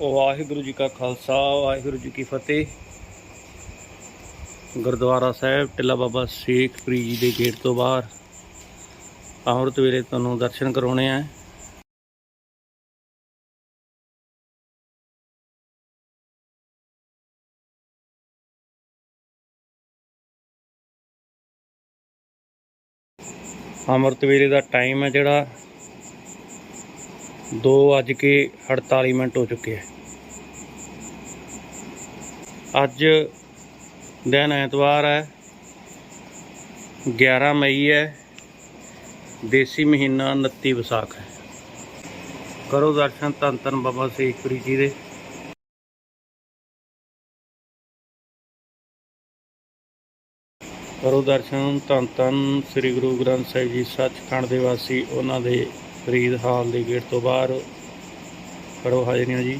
ਵਾਹਿਗੁਰੂ ਜੀ ਕਾ ਖਾਲਸਾ, ਵਾਹਿਗੁਰੂ ਜੀ ਕੀ ਫਤਿਹ। ਗੁਰਦੁਆਰਾ ਸਾਹਿਬ, ਟਿੱਲਾ ਬਾਬਾ ਸ਼ੇਖ ਫਰੀਦ ਜੀ ਦੇ ਗੇਟ ਤੋਂ ਬਾਹਰ। ਅੰਮ੍ਰਿਤ ਵੇਲੇ ਤੁਹਾਨੂੰ ਦਰਸ਼ਨ ਕਰਾਉਣੇ ਆ। ਅੰਮ੍ਰਿਤ ਵੇਲੇ ਦਾ ਟਾਈਮ ਹੈ ਜਿਹੜਾ। 2 ਵੱਜ ਕੇ 48 ਮਿੰਟ ਹੋ ਚੁੱਕੇ ਹੈ ਅੱਜ ਦਿਨ ਐਤਵਾਰ ਹੈ 11 ਮਈ ਹੈ, ਦੇਸੀ ਮਹੀਨਾ 29 ਵਿਸਾਖ ਹੈ। ਕਰੋ ਦਰਸ਼ਨ ਧੰਨ ਧੰਨ ਬਾਬਾ ਸੇਖਪੁਰੀ ਜੀ ਦੇ। ਕਰੋ ਦਰਸ਼ਨ ਧੰਨ ਧੰਨ ਸ੍ਰੀ ਗੁਰੂ ਗ੍ਰੰਥ ਸਾਹਿਬ ਜੀ, ਸੱਚਖੰਡ ਦੇ ਵਾਸੀ, ਉਹਨਾਂ ਦੇ ਫਰੀਦ ਹਾਲ ਦੇ ਗੇਟ ਤੋਂ ਬਾਹਰ। ਕਰੋ ਹਾਜ਼ਰੀਆਂ ਜੀ।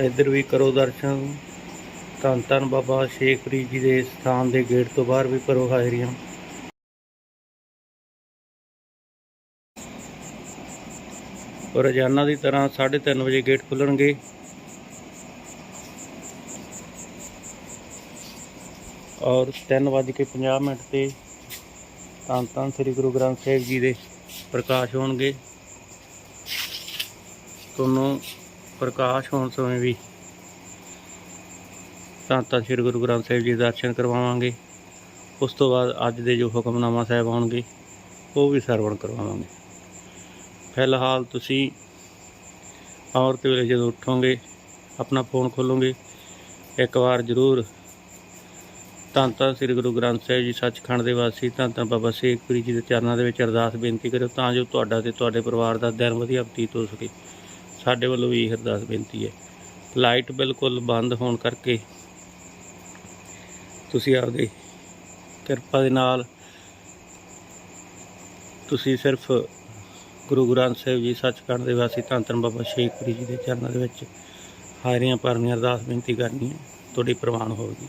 ਇੱਧਰ ਵੀ ਕਰੋ ਦਰਸ਼ਨ। ਧੰਨ ਧੰਨ ਬਾਬਾ ਸ਼ੇਖ ਫਰੀਦ ਜੀ ਦੇ ਸਥਾਨ ਦੇ ਗੇਟ ਤੋਂ ਬਾਹਰ ਵੀ ਕਰੋ ਹਾਜ਼ਰੀਆਂ। ਰੋਜ਼ਾਨਾ ਦੀ ਤਰ੍ਹਾਂ 3:30 ਵਜੇ ਗੇਟ ਖੁੱਲਣਗੇ। ਔਰ 3:50 ਮਿੰਟ ਤੇ ਧੰਨ ਧੰਨ ਸ੍ਰੀ ਗੁਰੂ ਗ੍ਰੰਥ ਸਾਹਿਬ ਜੀ ਦੇ ਪ੍ਰਕਾਸ਼ ਹੋਣਗੇ। ਤੁਹਾਨੂੰ ਪ੍ਰਕਾਸ਼ ਹੋਣ ਸਮੇਂ ਵੀ ਧੰਨ ਧੰਨ ਸ੍ਰੀ ਗੁਰੂ ਗ੍ਰੰਥ ਸਾਹਿਬ ਜੀ ਦੇ ਦਰਸ਼ਨ ਕਰਵਾਵਾਂਗੇ। ਉਸ ਤੋਂ ਬਾਅਦ ਅੱਜ ਦੇ ਜੋ ਹੁਕਮਨਾਮਾ ਸਾਹਿਬ ਆਉਣਗੇ ਉਹ ਵੀ ਸਰਵਣ ਕਰਵਾਵਾਂਗੇ। ਫਿਲਹਾਲ ਤੁਸੀਂ ਔਰਤ ਵੇਲੇ ਜਦੋਂ ਉੱਠੋਗੇ, ਆਪਣਾ ਫੋਨ ਖੋਲੋਗੇ, ਇੱਕ ਵਾਰ ਜ਼ਰੂਰ ਧੰਨ ਧੰਨ ਸ੍ਰੀ ਗੁਰੂ ਗ੍ਰੰਥ ਸਾਹਿਬ ਜੀ ਸੱਚਖੰਡ ਦੇ ਵਾਸੀ ਧੰਨ ਧੰਨ ਬਾਬਾ ਸੇਖਪੁਰੀ ਜੀ ਦੇ ਚਰਨਾਂ ਦੇ ਵਿੱਚ ਅਰਦਾਸ ਬੇਨਤੀ ਕਰਿਓ, ਤਾਂ ਜੋ ਤੁਹਾਡਾ ਤੇ ਤੁਹਾਡੇ ਪਰਿਵਾਰ ਦਾ ਦਿਨ ਵਧੀਆ ਬਤੀਤ ਹੋ ਸਕੇ। ਸਾਡੇ ਵੱਲੋਂ ਵੀ ਅਰਦਾਸ ਬੇਨਤੀ ਹੈ। ਲਾਈਟ ਬਿਲਕੁਲ ਬੰਦ ਹੋਣ ਕਰਕੇ ਤੁਸੀਂ ਆਪਦੇ ਕਿਰਪਾ ਦੇ ਨਾਲ ਤੁਸੀਂ ਸਿਰਫ ਗੁਰੂ ਗ੍ਰੰਥ ਸਾਹਿਬ ਜੀ ਸੱਚਖੰਡ ਦੇ ਵਾਸੀ ਧੰਨ ਧੰਨ ਬਾਬਾ ਸ਼ੇਖਪੁਰੀ ਜੀ ਦੇ ਚਰਨਾਂ ਦੇ ਵਿੱਚ ਹਾਜ਼ਰੀਆਂ ਭਰਨੀਆਂ ਅਰਦਾਸ ਬੇਨਤੀ ਕਰਨੀ ਹੈ। ਤੁਹਾਡੀ ਪ੍ਰਵਾਨ ਹੋਵੇਗੀ।